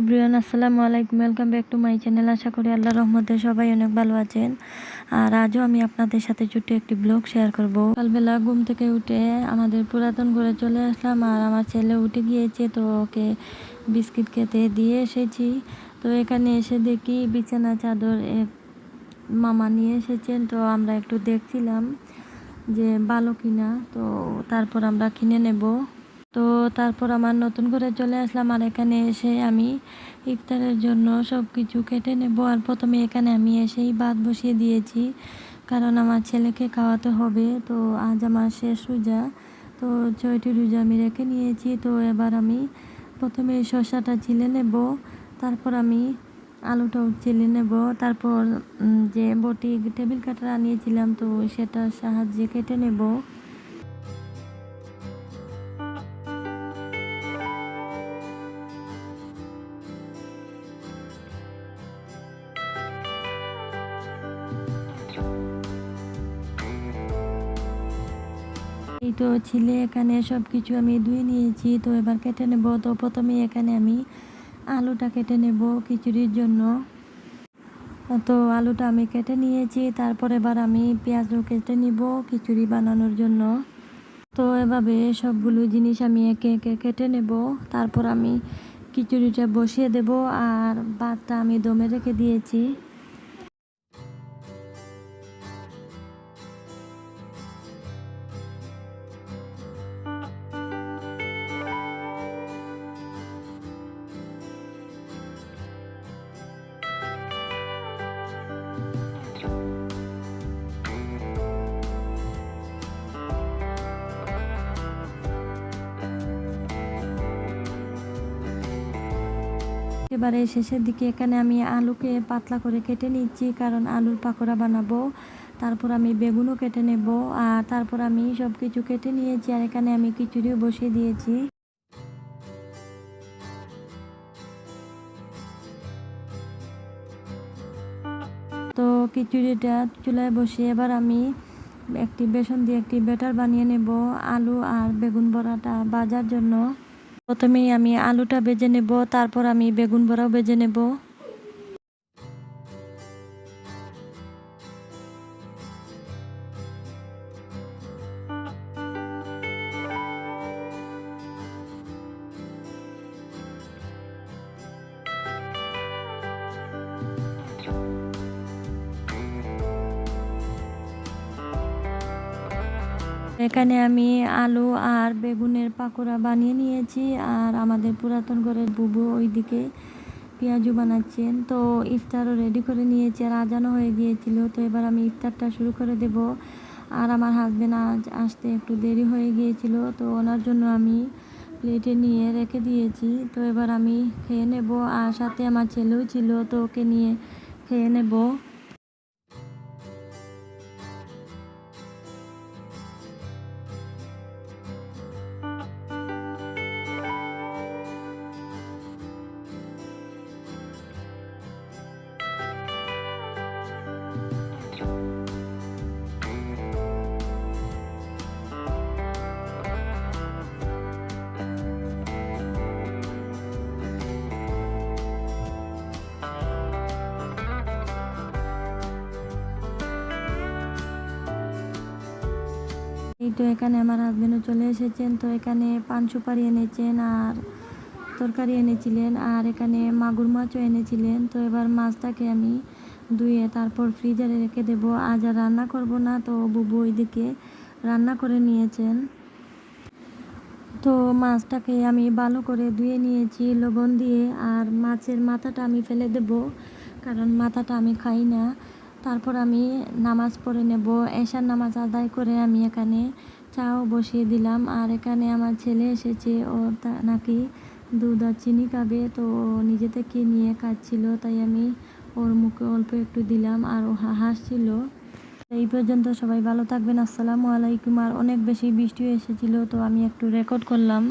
Everyone, আসসালামু আলাইকুম। Welcome back to my channel আশা করি আল্লাহ রহমতে সবাই অনেক ভালো আছেন। আর আজও আমি আপনাদের সাথে ছোট্ট একটি ব্লগ শেয়ার করব। সকালবেলা ঘুম থেকে উঠে আমাদের পুরাতন ঘরে চলে আসলাম আর আমার ছেলে উঠে গিয়েছে, তো ওকে বিস্কিট খেতে দিয়ে এসেছি। তো এখানে এসে দেখি বিছানা, চাদর মামা নিয়ে এসেছেন। তো আমরা একটু দেখছিলাম যে ভালো কিনা, তো তারপর আমরা কিনে নেব। তো তারপর আমার নতুন করে চলে আসলাম আর এখানে এসে আমি ইফতারের জন্য সব কিছু কেটে নেব। আর প্রথমে এখানে আমি এসেই ভাত বসিয়ে দিয়েছি, কারণ আমার ছেলেকে খাওয়াতে হবে। তো আজ আমার শেষ রোজা, তো ছয়টি রোজা আমি রেখে নিয়েছি। তো এবার আমি প্রথমে শসাটা চিলে নেব, তারপর আমি আলুটাও চিলে নেব। তারপর যে বটি টেবিল কাটার আনিয়েছিলাম, তো সেটার সাহায্যে কেটে নেব। এই তো ছিলে এখানে সব কিছু আমি ধুয়ে নিয়েছি, তো এবার কেটে নেব। তো প্রথমে এখানে আমি আলুটা কেটে নেব খিচুড়ির জন্য। তো আলুটা আমি কেটে নিয়েছি, তারপর এবার আমি পেঁয়াজও কেটে নিব খিচুড়ি বানানোর জন্য। তো এভাবে সবগুলো জিনিস আমি একে একে কেটে নেব। তারপর আমি খিচুড়িটা বসিয়ে দেব, আর ভাতটা আমি দমে রেখে দিয়েছি। এবারে শেষের দিকে এখানে আমি আলুকে পাতলা করে কেটে নিচ্ছি, কারণ আলুর পাকোড়া বানাবো। তারপর আমি বেগুনও কেটে নেব, আর তারপর আমি সব কিছু কেটে নিয়েছি, আর এখানে আমি খিচুড়িও বসিয়ে দিয়েছি। তো খিচুড়িটা চুলায় বসিয়ে এবার আমি একটি বেসন দিয়ে একটি ব্যাটার বানিয়ে নেব, আলু আর বেগুন বড়াটা ভাজার জন্য। প্রথমেই আমি আলুটা বেজে নেব তারপর আমি বেগুন বড়াও বেজে নেব। এখানে আমি আলু আর বেগুনের পাকোড়া বানিয়ে নিয়েছি, আর আমাদের পুরাতন ঘরের বুবু ওইদিকে পেঁয়াজু বানাচ্ছেন। তো ইফতারও রেডি করে নিয়েছি, আর আজানো হয়ে গিয়েছিল। তো এবার আমি ইফতারটা শুরু করে দেব। আর আমার হাজব্যান্ড আজ আসতে একটু দেরি হয়ে গিয়েছিল, তো ওনার জন্য আমি প্লেটে নিয়ে রেখে দিয়েছি। তো এবার আমি খেয়ে নেব, আর সাথে আমার ছেলেও ছিল, তো ওকে নিয়ে খেয়ে নেব। এই তো এখানে আমার হাজবেন্ডও চলে এসেছেন। তো এখানে পান সুপারি এনেছেন আর তরকারি এনেছিলেন আর এখানে মাগুর মাছও এনেছিলেন। তো এবার মাছটাকে আমি ধুয়ে তারপর ফ্রিজারে রেখে দেব। আজ আর রান্না করব না, তো বুবু ওইদিকে রান্না করে নিয়েছেন। তো মাছটাকে আমি ভালো করে ধুয়ে নিয়েছি লবণ দিয়ে আর মাছের মাথাটা আমি ফেলে দেব, কারণ মাথাটা আমি খাই না। তারপর আমি নামাজ পড়ে নেব। এশার নামাজ আদায় করে আমি এখানে চাও বসিয়ে দিলাম। আর এখানে আমার ছেলে এসেছে, ও নাকি দুধ আর চিনি খাবে, তো নিজে থেকে নিয়ে খাচ্ছিল, তাই আমি ওর মুখে অল্প একটু দিলাম আর ও হাসছিল। এই পর্যন্ত সবাই ভালো থাকবেন, আসসালামু আলাইকুম। আর অনেক বেশি বৃষ্টি এসেছিল, তো আমি একটু রেকর্ড করলাম।